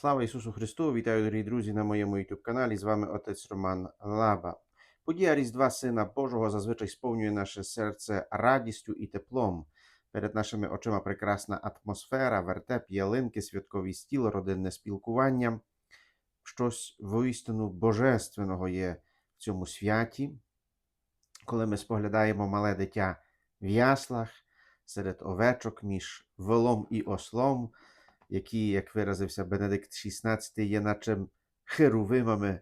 Слава Ісусу Христу! Вітаю, дорогі друзі, на моєму youtube каналі. З вами отець Роман Лаба. Подія Різдва Сина Божого зазвичай сповнює наше серце радістю і теплом. Перед нашими очима прекрасна атмосфера, вертеп, ялинки, святковий стіл, родинне спілкування. Щось воістину божественного є в цьому святі, коли ми споглядаємо мале дитя в яслах серед овечок між волом і ослом, які, як виразився Бенедикт XVI, є наче херувимами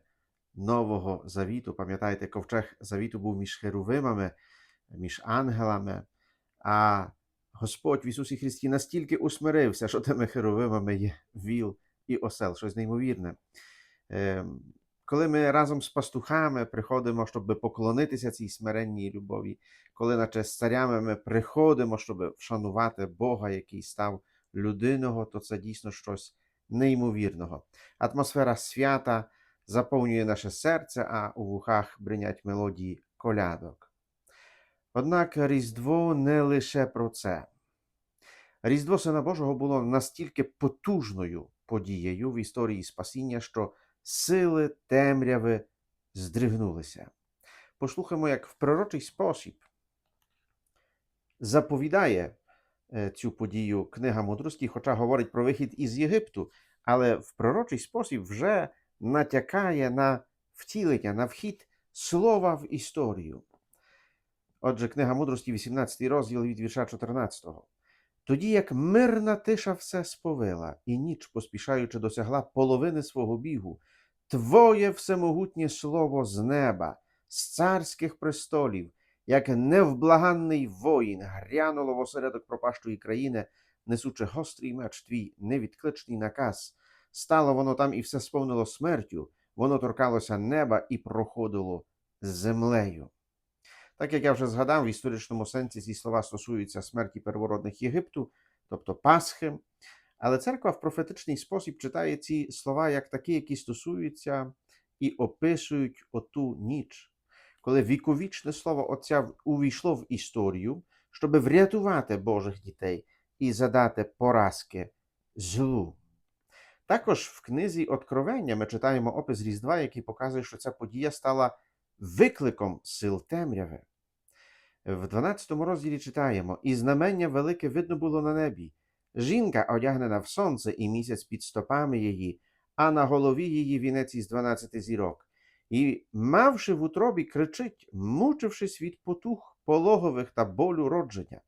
Нового Завіту. Пам'ятаєте, ковчег Завіту був між херувимами, між ангелами, а Господь в Ісусі Христі настільки усмирився, що тими херувимами є віл і осел, щось неймовірне. Ем, Коли ми разом з пастухами приходимо, щоб поклонитися цій смиренній любові, коли, наче з царями, ми приходимо, щоб вшанувати Бога, який став людиного, то це дійсно щось неймовірного. Атмосфера свята заповнює наше серце, а у вухах бринять мелодії колядок. Однак Різдво не лише про це. Різдво Сина Божого було настільки потужною подією в історії спасіння, що сили темряви здригнулися. Послухаймо, як в пророчий спосіб заповідає цю подію книга мудрості, хоча говорить про вихід із Єгипту, але в пророчий спосіб вже натякає на втілення, на вхід слова в історію. Отже, книга мудрості, 18 розділ від вірша 14. Тоді як мирна тиша все сповила, і ніч, поспішаючи, досягла половини свого бігу, Твоє всемогутнє слово з неба, з царських престолів, як невблаганний воїн, грянуло в осередок пропащої країни, несучи гострий меч твій невідкличний наказ. Стало воно там і все сповнило смертю, воно торкалося неба і проходило землею. Так як я вже згадав, в історичному сенсі ці слова стосуються смерті первородних Єгипту, тобто Пасхи. Але церква в профетичний спосіб читає ці слова як такі, які стосуються і описують оту ніч, коли віковічне слово Отця увійшло в історію, щоб врятувати Божих дітей і задати поразки злу. Також в книзі Откровення ми читаємо опис Різдва, який показує, що ця подія стала викликом сил темряви. В 12 розділі читаємо: І знамення велике видно було на небі. Жінка одягнена в сонце і місяць під стопами її, а на голові її вінець із 12 зірок. І, мавши в утробі, кричить, мучившись від потух пологових та болю родження.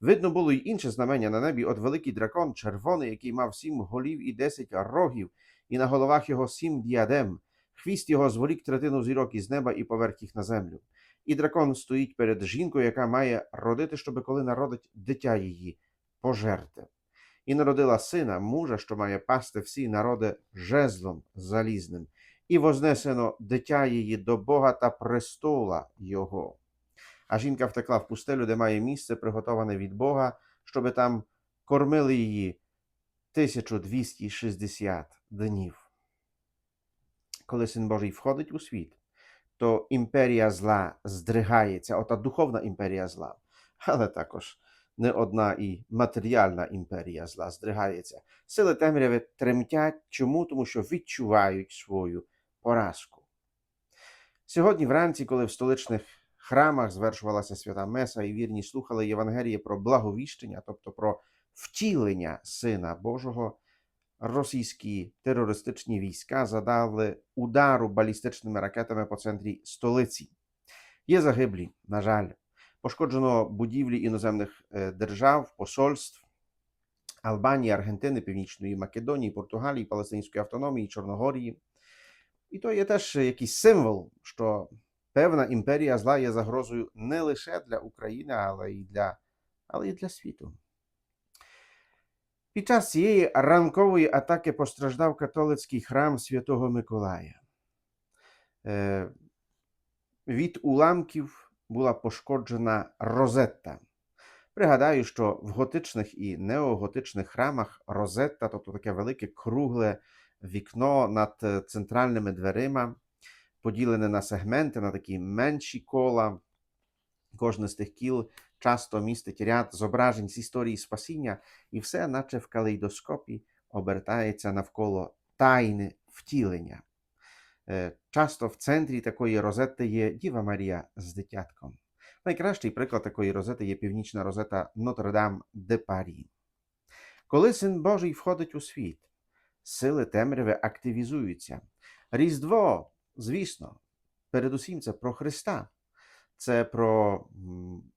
Видно було й інше знамення на небі от великий дракон, червоний, який мав сім голів і десять рогів, і на головах його сім діадем. Хвіст його зволік третину зірок із неба і поверх їх на землю. І дракон стоїть перед жінкою, яка має родити, щоби коли народить дитя її, пожерти. І народила сина, мужа, що має пасти всі народи жезлом залізним, і вознесено дитя її до Бога та престола Його. А жінка втекла в пустелю, де має місце, приготоване від Бога, щоби там кормили її 1260 днів. Коли син Божий входить у світ, то імперія зла здригається, ота духовна імперія зла, але також не одна і матеріальна імперія зла здригається. Сили темряви тремтять. Чому? Тому що відчувають свою поразку. Сьогодні вранці, коли в столичних храмах звершувалася свята Меса і вірні слухали Євангеліє про благовіщення, тобто про втілення Сина Божого, російські терористичні війська задали удару балістичними ракетами по центрі столиці. Є загиблі, на жаль. Пошкоджено будівлі іноземних е, держав, посольств Албанії, Аргентини, Північної Македонії, Португалії, Палестинської автономії, Чорногорії. І то є теж якийсь символ, що певна імперія зла є загрозою не лише для України, але й для, але й для світу. Під час цієї ранкової атаки постраждав католицький храм Святого Миколая. Е, Від уламків була пошкоджена розетта. Пригадаю, що в готичних і неоготичних храмах розетта, тобто таке велике кругле вікно над е, центральними дверима, поділене на сегменти, на такі менші кола. Кожне з тих кіл часто містить ряд зображень з історії спасіння, і все, наче в калейдоскопі, обертається навколо тайне втілення. Е, Часто в центрі такої розети є Діва Марія з дитятком. Найкращий приклад такої розети є північна розета Нотр-Дам де Парі. Коли Син Божий входить у світ, сили темряви активізуються. Різдво, звісно, передусім це про Христа, це про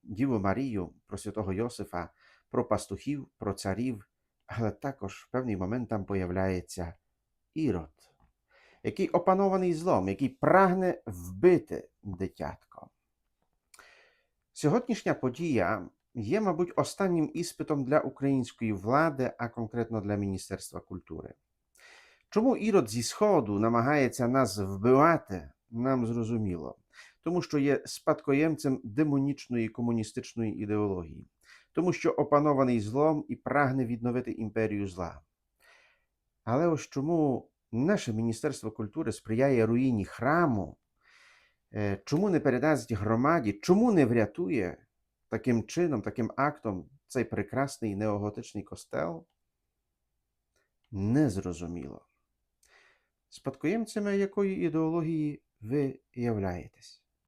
Діву Марію, про святого Йосифа, про пастухів, про царів, але також в певний момент там появляється Ірод, який опанований злом, який прагне вбити дитятко. Сьогоднішня подія є, мабуть, останнім іспитом для української влади, а конкретно для Міністерства культури. Чому Ірод зі Сходу намагається нас вбивати, нам зрозуміло, тому що є спадкоємцем демонічної комуністичної ідеології, тому що опанований злом і прагне відновити імперію зла. Але ось чому наше Міністерство культури сприяє руїні храму, е, чому не передасть громаді, чому не врятує таким чином, таким актом цей прекрасний неоготичний костел? Незрозуміло. Спадкоємцями якої ідеології ви являєтесь?